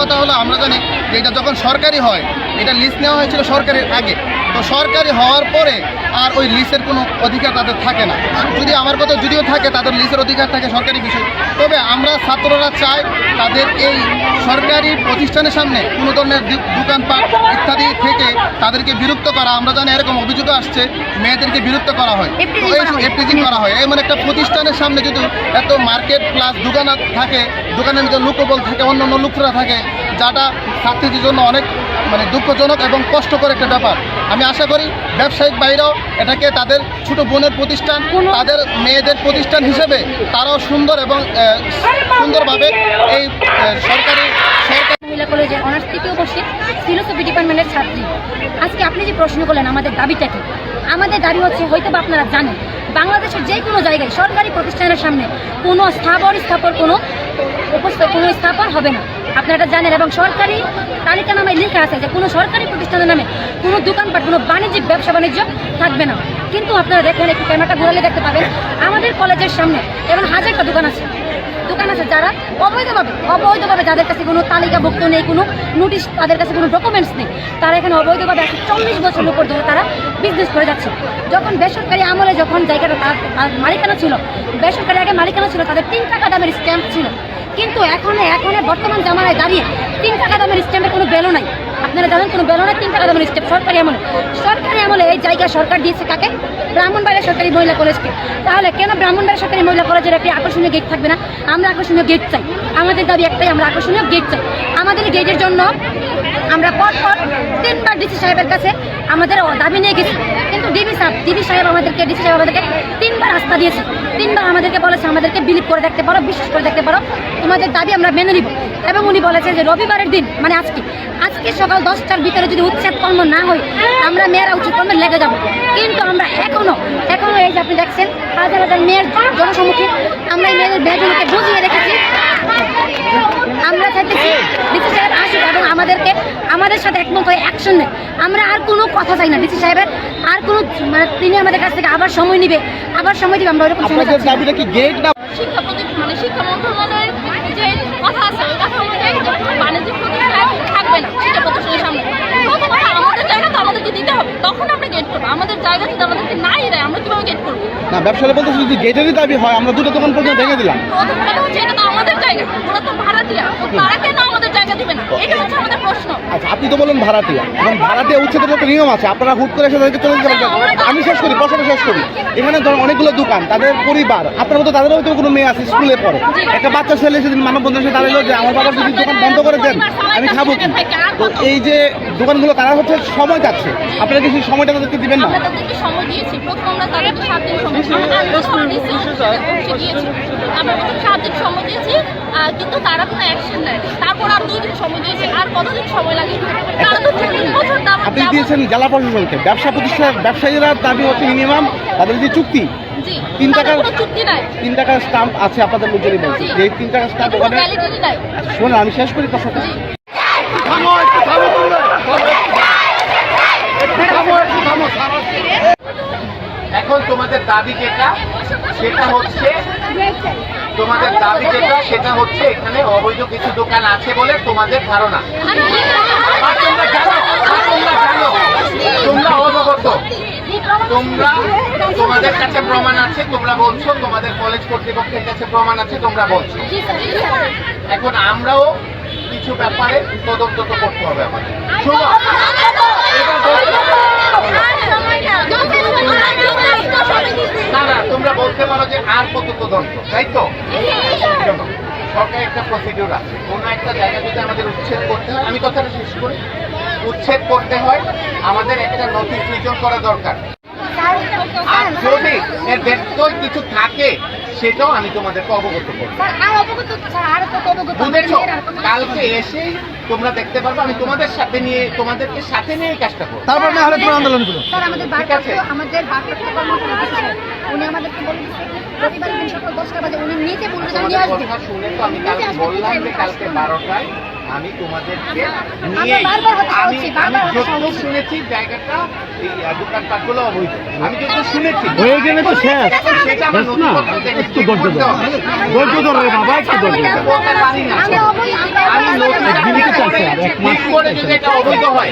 কথা হলো, আমরা জানি যে এটা যখন সরকারি হয়, এটা লিস্ট নেওয়া হয়েছিল সরকারের আগে। সরকারি হওয়ার পরে আর ওই লিসের কোনো অধিকার তাদের থাকে না। যদি আমার কথা যদিও থাকে তাদের লিসের অধিকার থাকে সরকারি বিষয় তবে আমরা ছাত্ররা চাই তাদের এই সরকারি প্রতিষ্ঠানের সামনে কোনো ধরনের দোকানপাট ইত্যাদি থেকে তাদেরকে বিরক্ত করা। আমরা জানি এরকম অভিযোগ আসছে মেয়েদেরকে বিরক্ত করা হয়। এফটিজিং করা হয়। এমন একটা প্রতিষ্ঠানের সামনে যদি এত মার্কেট প্লাস দোকান থাকে দোকানের ভিতরে লোকবল থাকে অন্য অন্য লোকরা থাকে যাটা ছাত্রীদের জন্য অনেক মানে দুঃখজনক এবং কষ্টকর একটা ব্যাপার। আমি আশা করি ব্যবসায়িক বাইরেও এটাকে তাদের ছোট বোনের প্রতিষ্ঠান তাদের মেয়েদের প্রতিষ্ঠান হিসেবে তারাও সুন্দর এবং সুন্দরভাবে এই সরকারি সরকার মহিলা কলেজের অনার্স তৃতীয় বর্ষে ফিলোসফি ডিপার্টমেন্টের ছাত্রী। আজকে আপনি যে প্রশ্ন করলেন আমাদের দাবিটা কি? আমাদের দাবি হচ্ছে হয়তো বা আপনারা জানেন বাংলাদেশের যে কোনো জায়গায় সরকারি প্রতিষ্ঠানের সামনে কোনো স্থাপন স্থাপন কোনো কোনো স্থাপন হবে না। আপনারা জানেন, এবং সরকারি তালিকা নামে লেখা আছে যে কোনো সরকারি প্রতিষ্ঠানের নামে কোনো দোকানপাট, কোনো বাণিজ্যিক ব্যবসা বাণিজ্য থাকবে না। কিন্তু আপনারা দেখেন, একটু ক্যামেরাটা ঘুরালে দেখতে পাবেন, আমাদের কলেজের সামনে এবং হাজারটা দোকান আছে। দোকান আছে যারা অবৈধভাবে অবৈধভাবে যাদের কাছে কোনো তালিকাভুক্ত নেই, কোনো নোটিশ, তাদের কাছে কোনো ডকুমেন্টস নেই, তারা এখানে অবৈধভাবে একশো চল্লিশ বছর উপর ধরে তারা বিজনেস করে যাচ্ছে। যখন বেসরকারি আমলে যখন জায়গাটা তার মালিকানা ছিল, বেসরকারি আগে মালিকানা ছিল, তাদের তিন টাকা দামের স্ট্যাম্প ছিল। কিন্তু এখন এখন বর্তমান জামানায় দাঁড়িয়ে তিন টাকা দামের স্ট্যাম্পের কোনো ভ্যালু নাই। আপনারা জানেন, কোনো নাই তিন টাকা দামের স্টেপ সরকারি আমলে। সরকারি আমলে এই জায়গা সরকার দিয়েছে কাকে? ব্রাহ্মণবাড়িয়া সরকারি মহিলা কলেজকে। তাহলে কেন ব্রাহ্মণবাড়িয়া সরকারি মহিলা কলেজের একটি আকর্ষণীয় গেট থাকবে না? আমরা আকর্ষণীয় গেট চাই। আমাদের দাবি একটাই, আমরা আকর্ষণীয় গেট চাই। আমাদের গেটের জন্য আমরা পর পর তিনবার ডিসি সাহেবের কাছে আমাদের দাবি নিয়ে গেছি। ডিবি সাহেব ডিবি সাহেব আমাদেরকে, ডিসি সাহেব আমাদেরকে তিনবার আস্থা দিয়েছে। তিনবার আমাদেরকে বলেছে, আমাদেরকে বিলিভ করে দেখতে পারো, বিশ্বাস করে দেখতে পারো, তোমাদের দাবি আমরা মেনে নিব। এবং উনি বলেছে যে, রবিবারের দিন মানে আজকে আজকে সকাল দশটার ভিতরে যদি উচ্ছেদ কর্ম না হয়, আমরা মেয়েরা উচ্ছেদ কর্মে লেগে যাব। কিন্তু আমরা এখনও এখনও এই যে আপনি দেখছেন, হাজার হাজার মেয়ের জনসম্মুখীন, আমরা এই মেয়েদের মেয়েদেরকে বুঝিয়ে রেখেছি। আমরা চাইতেছি ডিসি সাহেব আসুক এবং আমাদেরকে আমাদের সাথে একমত হয়ে অ্যাকশন নেয় আমরা আর কোনো কথা চাই না ডিসি সাহেবের। আর কোনো মানে তিনি আমাদের কাছ থেকে আবার সময় নিবে আবার সময় দিবে আমরা ওরকম সময় আপনাদের চাচ্ছি না। দাবিটা কি গেট না শিক্ষা মানে শিক্ষা মন্ত্রণালয়ের যে কথা আছে ওই কথা অনুযায়ী বাণিজ্যিক প্রতিষ্ঠান থাকবে না শিক্ষা প্রতিষ্ঠানের সামনে। প্রথম কথা আমাদের জায়গা তো আমাদেরকে দিতে হবে। তখন আমরা গেট করব। আমাদের জায়গা যদি আমাদেরকে নাই দেয় আমরা কীভাবে গেট করব? না ব্যবসায়ী বলতে যদি গেটেরই দাবি হয় আমরা দুটো দোকান পর্যন্ত ভেঙে দিলাম। প্রথম কথা হচ্ছে এটা তো আমাদের জায়গা ওরা তো ভাড়া দিয়া তারা কেন আমাদের জায়গা দিবে না এটা হচ্ছে আমাদের প্রশ্ন আচ্ছা আপনি তো বললেন ভাড়াটিয়া। এবং ভাড়াটিয়া উচ্ছেদের একটা নিয়ম আছে আপনারা হুট করে এসে তাদেরকে চলে যেতে পারবেন আমি শেষ করি প্রশ্নটা শেষ করি। এখানে ধরুন অনেকগুলো দোকান তাদের পরিবার আপনার মতো তাদেরও হয়তো কোনো মেয়ে আছে স্কুলে পড়ে। একটা বাচ্চা ছেলে সেদিন মানববন্ধন এসে দাঁড়াল যে আমার বাবার যদি দোকান বন্ধ করে দেন আমি খাব কি? তো এই যে দোকানগুলো তারা হচ্ছে সময় যাচ্ছে আপনারা কি সেই সময়টা তাদেরকে দিবেন না? সময় দিয়েছি। প্রথম আমরা তাদেরকে সাত দিন সময় দিয়েছি। পৌঁছে দিয়েছি আমরা প্রথম সাত দিন সময় দিয়েছি। আহ, কিন্তু তারা কোনো অ্যাকশন নেয় তারপর আর দুই দিন সময় দিয়েছি। আর কতদিন সময় তারা আপনি দিয়েছেন জেলা প্রশাসনকে। ব্যবসা প্রতিষ্ঠান ব্যবসায়ীরা দাবি হচ্ছে মিনিমাম তাদের যে চুক্তি। তিন টাকার- কোনো চুক্তি নাই। তিন টাকার স্টাম্প আছে আপনাদের লোকজনই বলছে। যে তিন টাকার স্টাম্প ওখানে আচ্ছা, শোনো আমি শেষ করি জি। এখন তোমাদের দাবি যেটা সেটা হচ্ছে তোমাদের দাবি যেটা, সেটা হচ্ছে এখানে অবৈধ কিছু দোকান আছে বলে তোমাদের ধারণা। তোমরা তোমরা অবগত। তোমরা তোমাদের কাছে প্রমাণ আছে, তোমরা বলছো, তোমাদের কলেজ কর্তৃপক্ষের কাছে প্রমাণ আছে, তোমরা বলছো। এখন আমরাও কিছু ব্যাপারে তদন্ত তো করতে হবে আমাদের। এবার বলতে না না তোমরা বলতে পারো যে আর কত তদন্ত তাই তো শোনো, সরকার একটা প্রসিডিউর আছে কোনো একটা জায়গা যদি আমাদের উচ্ছেদ করতে হয় আমি কথাটা শেষ করি উচ্ছেদ করতে হয় আমাদের একটা নথি সৃজন করা দরকার। আর যদি এর ব্যত্যয় কিছু থাকে সেটাও আমি তোমাদেরকে অবগত করব। বুঝেছ? কালকে এসেই তোমরা দেখতে পারবে আমি তোমাদের সাথে নিয়ে তোমাদেরকে সাথে নিয়ে কাজটা করব। তারপর না হলে তোমার আন্দোলন করো স্যার আমাদের ঠিক আছে। উনি আমাদেরকে বলে দিচ্ছে দিন সকাল দশটা বাজে উনি নিজে বলতে চান নিয়ে তোমাদের আসবে। কথা শুনে তো আমি কালকে বললাম যে কালকে বারোটায় আমি তোমাদেরকে নিয়ে আমি আমি যতটুকু শুনেছি জায়গাটা এই অবৈধ। আমি যতটুকু শুনেছি। হয়ে গেলে তো শেষ। সেটা একটু ধৈর্য ধরো ধৈর্য বাবা একটু ধৈর্য আমি নতুন জিনিস চাইছি এক মাস যদি এটা অবৈধ হয়